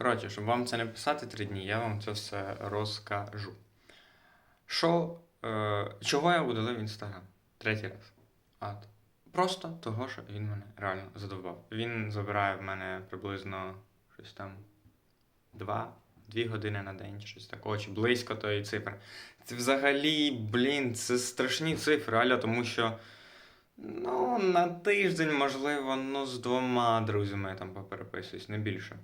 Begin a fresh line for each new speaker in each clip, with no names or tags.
Коротше, щоб вам це не писати три дні, я вам це все розкажу. Що, е, чого я удалив інстаграм? Третій раз. От. Просто того, що він мене реально задовбав. Він забирає в мене приблизно щось там два, дві години на день, щось такого, чи близько тої цифри. Це взагалі, блін, це страшні цифри, Аля, тому що. Ну, на тиждень, можливо, ну, з двома друзями я там попереписуюсь, не більше.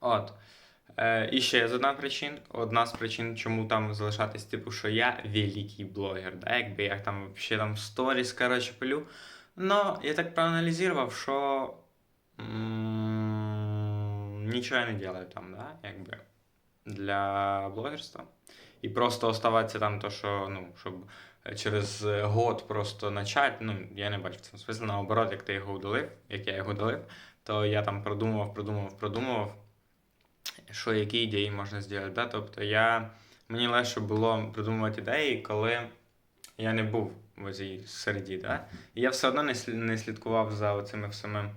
От. Е, і ще з одна причин, одна з причин, чому там залишатись, типу, що я великий блогер, да? якби я там ще там сторіс, коротше, пилю. Но я так проаналізував, що нічого я не делаю там, да? якби, для блогерства. І просто оставатися там, то, що, ну, щоб через год просто начать, ну, я не бачу в цьому смислу. Наоборот, як ти його удалив, як я його удалив, то я там продумував, продумував, продумував, що які ідеї можна зробити. Да? Тобто я, мені легше було придумувати ідеї, коли я не був в цій середі. Да? І я все одно не, не слідкував за оцими всіми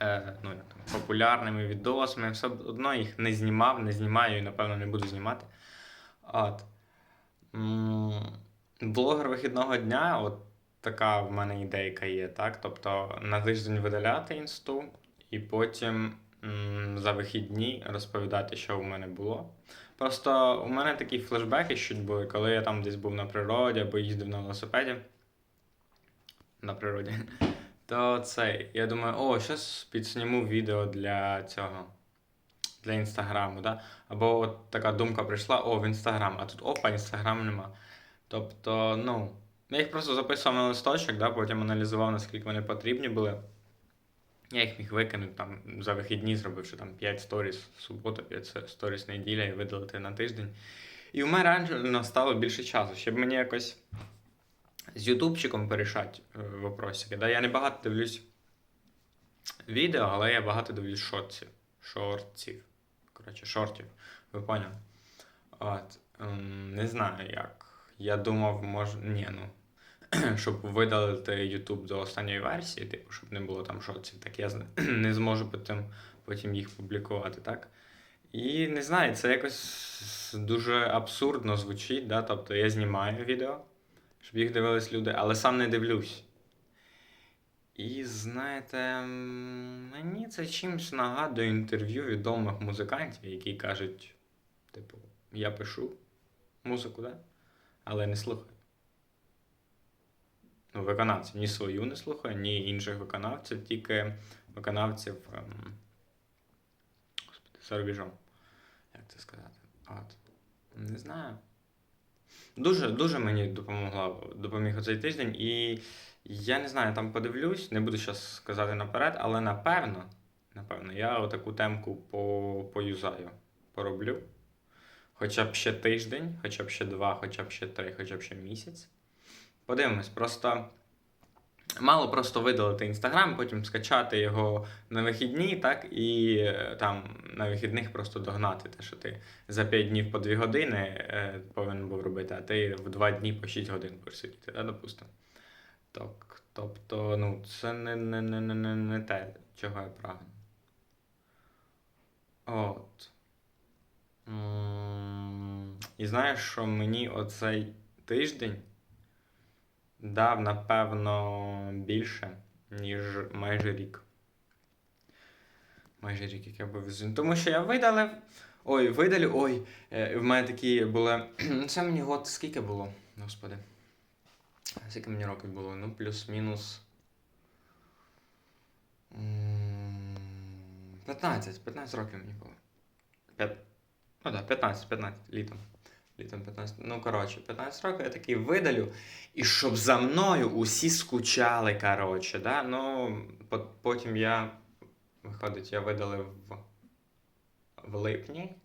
е, ну, там, популярними відосами, все одно їх не знімав, не знімаю і, напевно, не буду знімати. От. Блогер вихідного дня, от така в мене ідейка є, так? Тобто на тиждень видаляти інсту, і потім за вихідні розповідати, що у мене було. Просто у мене такі флешбеки щось були, коли я там десь був на природі або їздив на велосипеді. На природі. То це, я думаю, о, щось підсніму відео для цього. Для інстаграму, да? Або от така думка прийшла: о, в інстаграм, а тут опа, інстаграм нема. Тобто, ну, я їх просто записував на листочок, да, потім аналізував, наскільки вони потрібні були. Я їх міг викинути там за вихідні, зробивши там 5 сторіс субота, 5 сторіс неділя і видалити на тиждень. І у мене реально стало більше часу, щоб мені якось з ютубчиком порішати е, вопросики. Да? Я не багато дивлюсь відео, але я багато дивлюсь шортів. Шортів. Коротше, шортів. Ви поняли? От. ем, Не знаю як. Я думав, може. Ні, ну. Щоб видалити YouTube до останньої версії, типу, щоб не було там шотів, так я не зможу потім, потім їх публікувати, так? І не знаю, це якось дуже абсурдно звучить, да? Тобто я знімаю відео, щоб їх дивились люди, але сам не дивлюсь. І знаєте, мені це чимось нагадує інтерв'ю відомих музикантів, які кажуть, типу, я пишу музику, да? але не слухаю. Ну, виконавців ні свою не слухаю, ні інших виконавців, тільки виконавців ем. Як це сказати? От. Не знаю. Дуже, дуже мені допомогла, допоміг оцей тиждень, і я не знаю, там подивлюсь, не буду зараз сказати наперед, але напевно, напевно, я отаку темку по, поюзаю, пороблю. Хоча б ще тиждень, хоча б ще два, хоча б ще три, хоча б ще місяць. Подивимось, просто мало просто видалити інстаграм, потім скачати його на вихідні, так, і е, там на вихідних просто догнати те, що ти за 5 днів по 2 години е, повинен був робити, а ти в 2 дні по 6 годин будеш сидіти, да, допустимо. Так, тобто, ну, це не, не, не, не, не, те, чого я прагну. От. І знаєш, що мені оцей тиждень дав, напевно, більше, ніж майже рік. Майже рік, як я був із- Тому що я видалив. Ой, видалю, ой, е, в мене такі були. Це мені год скільки було, господи. Скільки мені років було? Ну, плюс-мінус. 15, 15 років мені було. П'ят... Ну так, 15, 15 літом. Літом 15. Ну, коротше, 15 років я такий видалю. І щоб за мною усі скучали, коротше, да? Ну, потім я, виходить, я видалив в, в липні,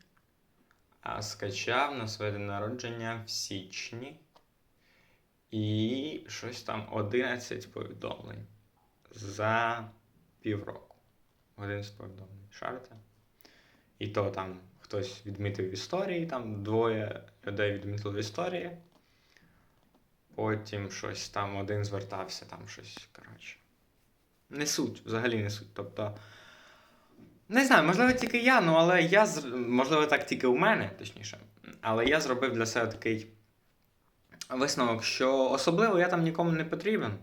а скачав на своє день народження в січні. І щось там 11 повідомлень за півроку. 11 повідомлень. Шарите? І то там хтось відмітив історії, там двоє людей відмітили історії. Потім щось там один звертався, там щось, коротше. Не суть, взагалі не суть. Тобто. Не знаю, можливо, тільки я, ну але я можливо, так тільки у мене, точніше. Але я зробив для себе такий висновок, що особливо я там нікому не потрібен.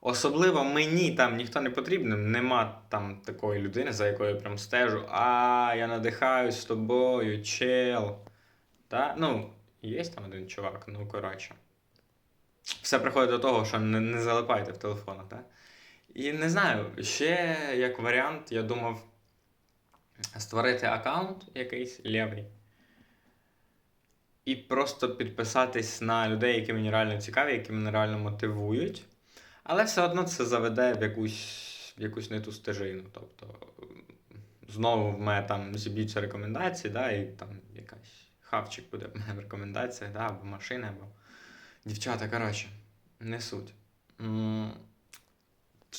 Особливо мені там ніхто не потрібен. Нема там такої людини, за якою я прям стежу. А, я надихаюсь з тобою, чел. Та? Ну, є там один чувак, ну коротше. Все приходить до того, що не, не залипайте в телефонах, так? І не знаю, ще як варіант, я думав створити аккаунт якийсь лівий. І просто підписатись на людей, які мені реально цікаві, які мене реально мотивують. Але все одно це заведе в якусь, в якусь не ту стежину. Тобто, знову в мене там зіб'ються рекомендації, да, і там якась хавчик буде в мене в рекомендаціях, да, або машина, або дівчата, коротше, не суть.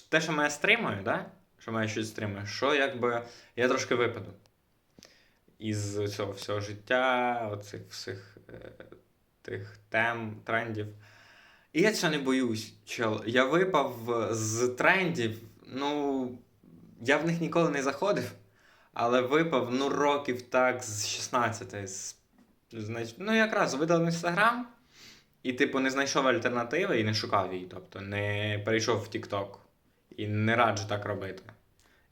Те, що мене стримує, да? що мене щось стримує, що якби я трошки випаду із цього всього життя, оцих всіх е, тих тем, трендів. І я цього не боюсь, чел. Я випав з трендів, ну, я в них ніколи не заходив, але випав, ну, років так з 16. З, знач... Ну, якраз видалив інстаграм, і, типу, не знайшов альтернативи і не шукав її. Тобто не перейшов в TikTok. І не раджу так робити.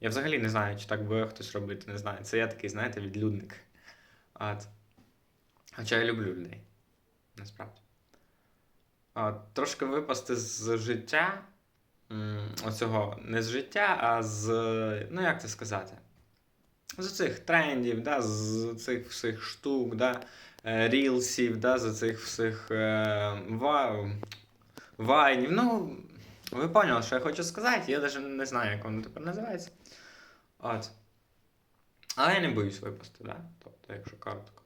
Я взагалі не знаю, чи так буде хтось робити, не знаю. Це я такий, знаєте, відлюдник. От. Хоча я люблю людей. Насправді. Трошки випасти з життя. Оцього не з життя, а з. Ну, як це сказати? З цих трендів, да, з цих всіх штук, да, е, рілсів, да, з цих всіх е, ва... вайнів. Ну, ви поняли, що я хочу сказати, я навіть не знаю, як воно тепер називається. От. Але я не боюсь випасти, да? Тобто, якщо коротко.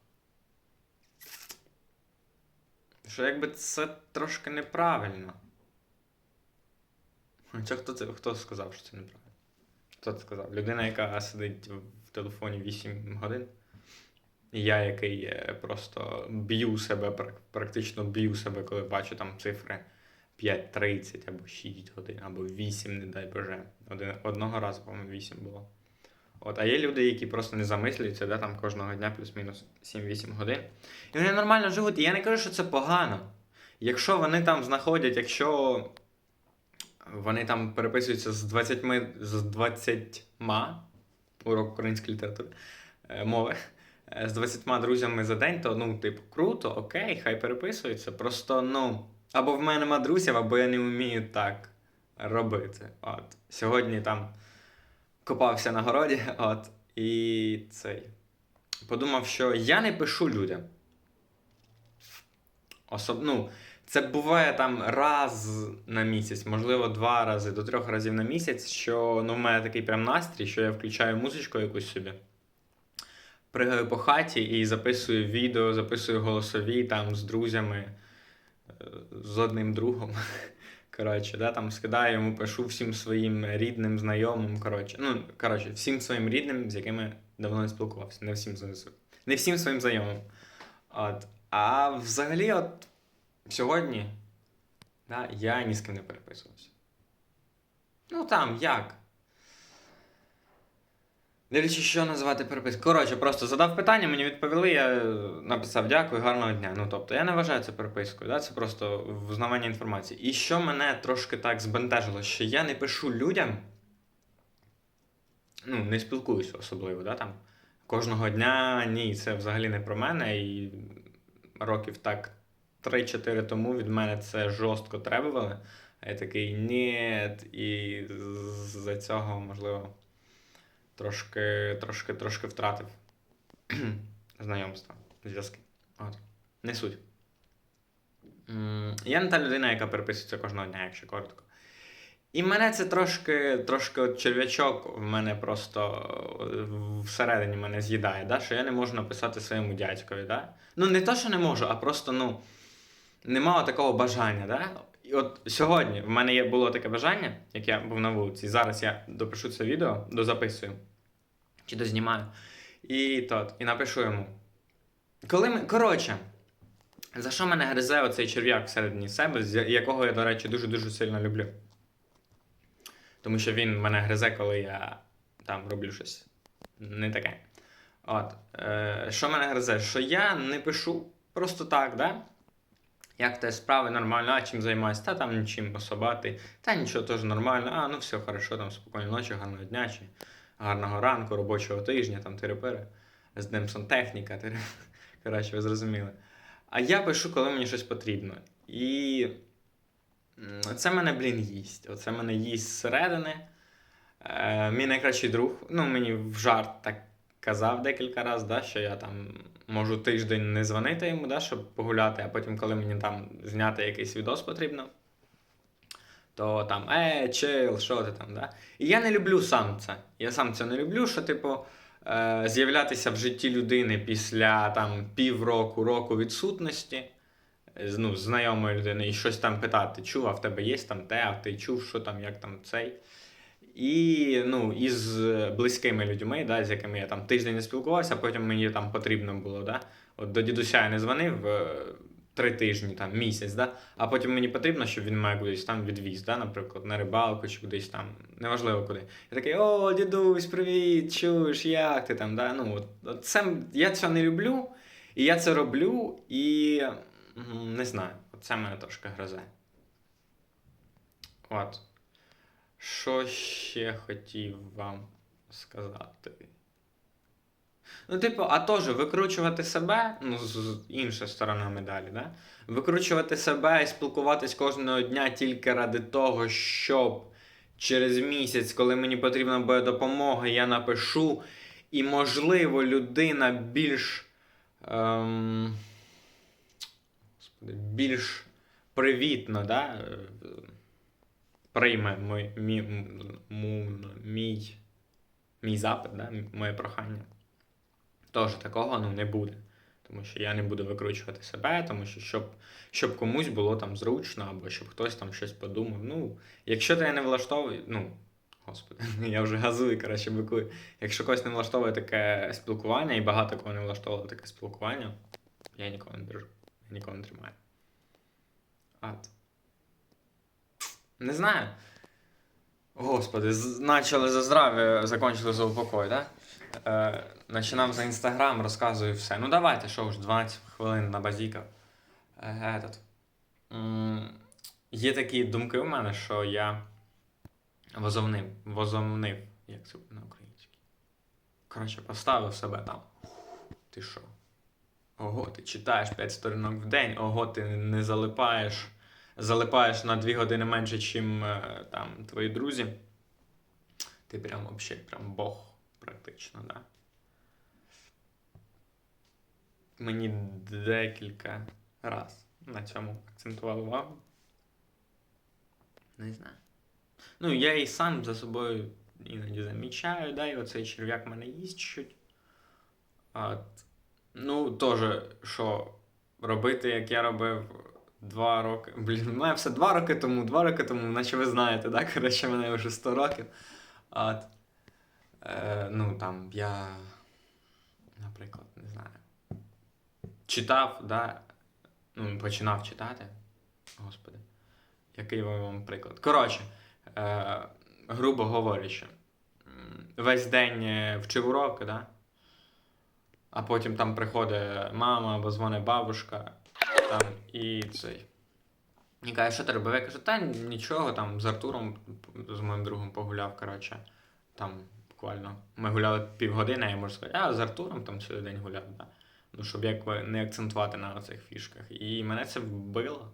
Що якби це трошки неправильно. Хоча хто це хто сказав, що це неправильно? Хто це сказав? Людина, яка сидить в телефоні 8 годин. І я, який е, просто б'ю себе, практично б'ю себе, коли бачу там цифри 5.30 або 6 годин, або 8, не дай Боже. Один, одного разу, по-моєму, 8 було. От, а є люди, які просто не замислюються, де там кожного дня плюс-мінус 7-8 годин. І вони нормально живуть. І я не кажу, що це погано. Якщо вони там знаходять, якщо вони там переписуються з 20, з 20 урок української літератури е, мови, е, з 20 друзями за день, то ну, типу, круто, окей, хай переписуються. Просто, ну, або в мене нема друзів, або я не вмію так робити. От. Сьогодні там копався на городі, от, і цей. Подумав, що я не пишу людям. Особ... Ну, це буває там раз на місяць, можливо, два рази до трьох разів на місяць, що ну, в мене такий прям настрій, що я включаю музичку якусь собі. Пригаю по хаті і записую відео, записую голосові там з друзями, е, з одним другом. Коротше, да, там скидаю йому, пишу всім своїм рідним, знайомим. Коротше, ну, коротше, всім своїм рідним, з якими давно не спілкувався. Не всім, не всім своїм знайомим. От. А взагалі, от сьогодні да, я ні з ким не переписувався. Ну там як? Дивлячись, що називати переписку. Коротше, просто задав питання, мені відповіли, я е, написав дякую, гарного дня. Ну тобто, я не вважаю це перепискою, да? це просто взнавання інформації. І що мене трошки так збентежило, що я не пишу людям, ну, не спілкуюся особливо, да, там. Кожного дня ні, це взагалі не про мене. І років так 3-4 тому від мене це жорстко требували. А я такий ні, і з-за цього, можливо, трошки, трошки, трошки втратив знайомства, зв'язки. От. Не суть. Я не та людина, яка переписується кожного дня, якщо коротко. І мене це трошки, трошки черв'ячок в мене просто всередині мене з'їдає, да? що я не можу написати своєму дядькові. Да? Ну, не то, що не можу, а просто ну, немає такого бажання. Да? От сьогодні в мене є, було таке бажання, як я був на вулиці. Зараз я допишу це відео, дозаписую чи дознімаю. І, тот, і напишу йому. Коли ми. Коротше, за що мене гризе оцей черв'як всередині себе, з якого я, до речі, дуже-дуже сильно люблю. Тому що він мене гризе, коли я там роблю щось не таке. От. Е, що мене гризе? Що я не пишу просто так, да? Як те справи нормально, а чим займаюся? Та там нічим особати. Та нічого теж нормально. А, ну все хорошо, там спокійної ночі, гарного дня, чи гарного ранку, робочого тижня, там тири-пири. З Днем сантехніка, тири. Коротше, ви зрозуміли. А я пишу, коли мені щось потрібно. І це мене, блін, їсть. Оце мене їсть зсередини. Е, мій найкращий друг, ну мені в жарт так казав декілька разів, да, що я там можу тиждень не дзвонити йому, да, щоб погуляти, а потім, коли мені там зняти якийсь відос потрібно, то там, е, чил, що ти там, да? І я не люблю сам це. Я сам це не люблю, що, типу, е, з'являтися в житті людини після там півроку, року відсутності. Ну, знайомої людини і щось там питати, чув, а в тебе є там те, а ти чув, що там, як там цей. І ну, із близькими людьми, да, з якими я там тиждень не спілкувався, а потім мені там потрібно було. Да? От до дідуся я не дзвонив е, три тижні, там, місяць, да? а потім мені потрібно, щоб він мене кудись там відвіз, да? наприклад, на рибалку чи кудись там, неважливо куди. Я такий, о, дідусь, привіт, чуєш, як ти там? Да? Ну, от, от це, я цього не люблю, і я це роблю, і не знаю, це мене трошки грозе. От. Що ще хотів вам сказати? Ну, типу, а теж викручувати себе, ну, з іншої сторони медалі, да? викручувати себе і спілкуватись кожного дня тільки ради того, щоб через місяць, коли мені потрібна буде допомога, я напишу, і, можливо, людина більш. Ем, господи, більш привітно, да? Прийме мій, мій, мій, мій запит, да? моє прохання. Тож такого ну, не буде. Тому що я не буду викручувати себе, тому що щоб, щоб комусь було там зручно, або щоб хтось там щось подумав. Ну, якщо тебе не влаштовує, ну, господи, я вже газую, коротше, бикую. Якщо когось не влаштовує таке спілкування, і багато кого не влаштовує таке спілкування, я нікого не держу, я нікого не тримаю. От. Не знаю. Господи, начали за здрав'я, закончили за упокой, да? Е, Починав за інстаграм, розказую все. Ну давайте, що ж, 12 хвилин на базіках. Е, этот. Є такі думки у мене, що я возомнив, возомнив, як це на українській. Коротше, поставив себе там. Ти що? Ого, ти читаєш 5 сторінок в день, ого, ти не залипаєш залипаєш на 2 години менше, чим е, там твої друзі, ти прям вообще прям Бог практично, да. Мені декілька раз на цьому акцентував увагу. Не знаю. Ну, я і сам за собою іноді замічаю, да, і оцей черв'як мене їсть. От. Ну, теж, що робити, як я робив Два роки. Блін, у мене все два роки тому, два роки тому, наче ви знаєте, да? Коротше, мене вже 100 років. От. Е, ну там я, наприклад, не знаю. Читав, да? Ну, починав читати. Господи. Який вам приклад? Коротше, е, грубо говорячи, весь день е, вчив уроки, да? а потім там приходить мама або дзвонить бабушка там і цей. І каже, що ти робив? Я кажу, та нічого, там з Артуром, з моїм другом погуляв, коротше. Там буквально. Ми гуляли півгодини, я можу сказати, а з Артуром там цілий день гуляв, да. Ну, щоб якби не акцентувати на цих фішках. І мене це вбило.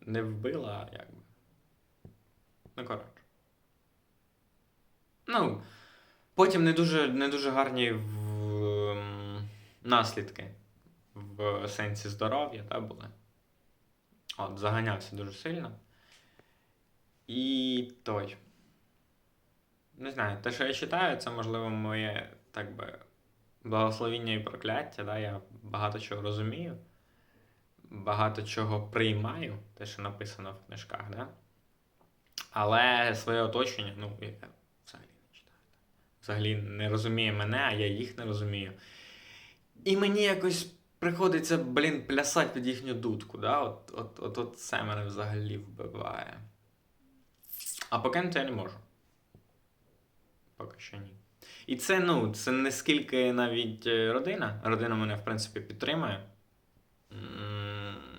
Не вбило, а якби. Ну, коротше. Ну, потім не дуже, не дуже гарні в, ем, наслідки в сенсі здоров'я та, були. От, заганявся дуже сильно. І той. Не знаю, те, що я читаю, це, можливо, моє так би, благословіння і прокляття. Да? Я багато чого розумію, багато чого приймаю, те, що написано в книжках, да? але своє оточення, ну, я взагалі не читаю. Взагалі не розуміє мене, а я їх не розумію. І мені якось приходиться, блін, плясати під їхню дудку. Да? От, от, от, от це мене взагалі вбиває. А покинути я не можу. Поки що ні. І це, ну, це не скільки навіть е, родина. Родина мене, в принципі, підтримує.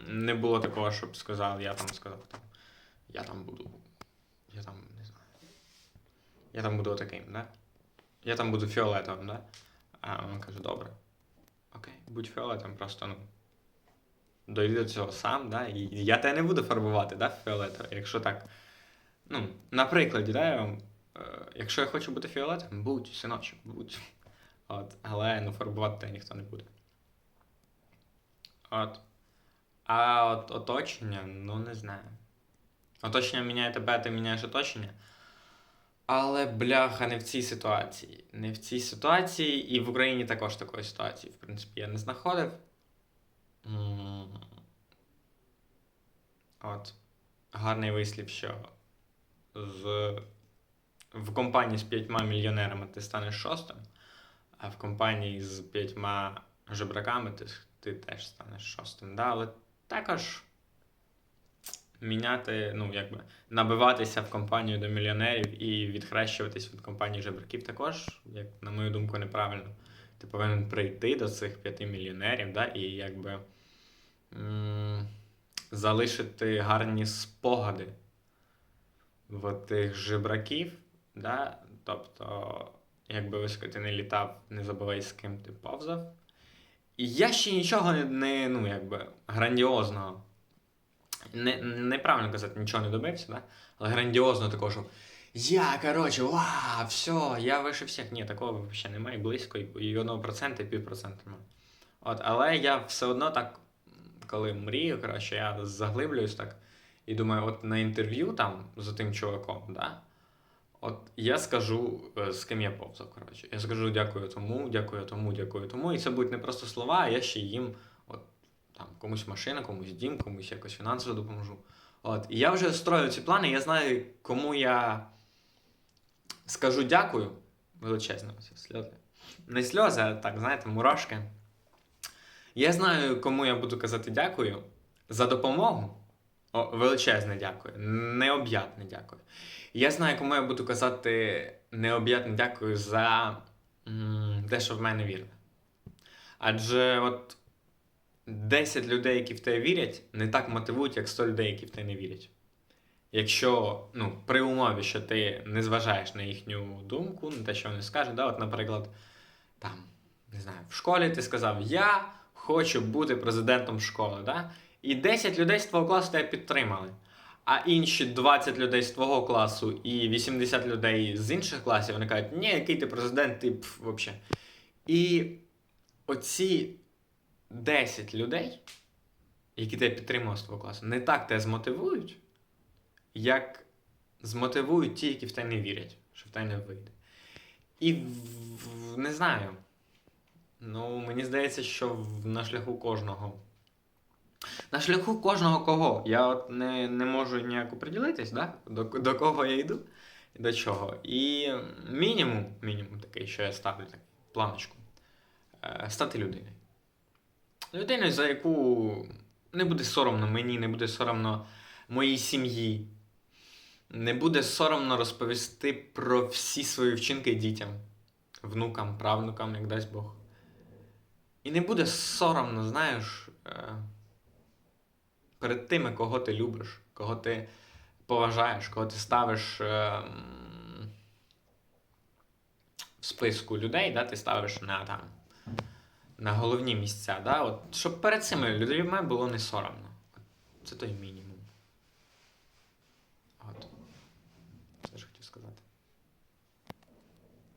Не було такого, щоб сказав, я там сказав, там, я там буду. Я там не знаю. Я там буду таким, да? Я там буду фіолетовим, да? А він каже, добре. Окей, будь фіолетовим, просто ну. Дойди до цього сам, да? І я тебе не буду фарбувати, да, фіолетовим, якщо так. Ну, на прикладі, да, я вам, е, якщо я хочу бути фіолетовим, будь, синочок, будь. От, але ну, фарбувати тебе ніхто не буде. От. А от оточення, ну не знаю. Оточення міняє тебе, ти міняєш оточення. Але бляха, не в цій ситуації. Не в цій ситуації, і в Україні також такої ситуації, в принципі, я не знаходив. От. Гарний вислів, що з... в компанії з п'ятьма мільйонерами ти станеш шостим, а в компанії з п'ятьма жебраками ти, ти теж станеш шостим. Да? Але також міняти, ну, якби набиватися в компанію до мільйонерів і відхрещуватись від компанії жебраків також, як на мою думку, неправильно. Ти повинен прийти до цих п'яти мільйонерів, да, і якби м- залишити гарні спогади в тих жебраків, да? тобто, якби високо ти не літав, не забувай, з ким ти повзав. І я ще нічого не, не ну, якби, грандіозного. Не, неправильно казати, нічого не добився, да? але грандіозно такого, що я, коротше, вау, все, я вище всіх. Ні, такого взагалі немає, близько, і, і 1% і півпроцента немає. От, але я все одно так, коли мрію, коротше, я заглиблююсь так і думаю, от на інтерв'ю там з тим чуваком, да, от я скажу, е, з ким я повзав, коротше. Я скажу дякую тому, дякую тому, дякую тому. І це будуть не просто слова, а я ще їм там, комусь машина, комусь дім, комусь якось фінансово допоможу. От. І я вже строю ці плани, я знаю, кому я скажу дякую. Величезно, сльози. Не сльози, а так, знаєте, мурашки. Я знаю, кому я буду казати дякую за допомогу. О, величезне дякую. Необ'ятне дякую. Я знаю, кому я буду казати необ'ятне дякую за те, що в мене вірне. Адже от 10 людей, які в тебе вірять, не так мотивують, як 100 людей, які в тебе не вірять. Якщо, ну, при умові, що ти не зважаєш на їхню думку, на те, що вони скажуть, да, от, наприклад, там, не знаю, в школі ти сказав, я хочу бути президентом школи, да? і 10 людей з твого класу тебе підтримали. А інші 20 людей з твого класу і 80 людей з інших класів, вони кажуть, ні, який ти президент, ти взагалі. І оці 10 людей, які тебе підтримували з твого класу, не так тебе змотивують, як змотивують ті, які в тебе не вірять, що в тебе не вийде. І не знаю. Ну, мені здається, що на шляху кожного. На шляху кожного кого? Я от не, не можу ніяк оприділитись, да? до, до кого я йду і до чого. І мінімум, мінімум такий, що я ставлю так, планочку. Е, стати людиною. Людиною, за яку не буде соромно мені, не буде соромно моїй сім'ї. Не буде соромно розповісти про всі свої вчинки дітям, внукам, правнукам, як дасть Бог. І не буде соромно, знаєш, е, перед тими, кого ти любиш, кого ти поважаєш, кого ти ставиш е, в списку людей, да, ти ставиш на, там, на головні місця. Да? От, щоб перед цими людьми було не соромно. Це той мінімум.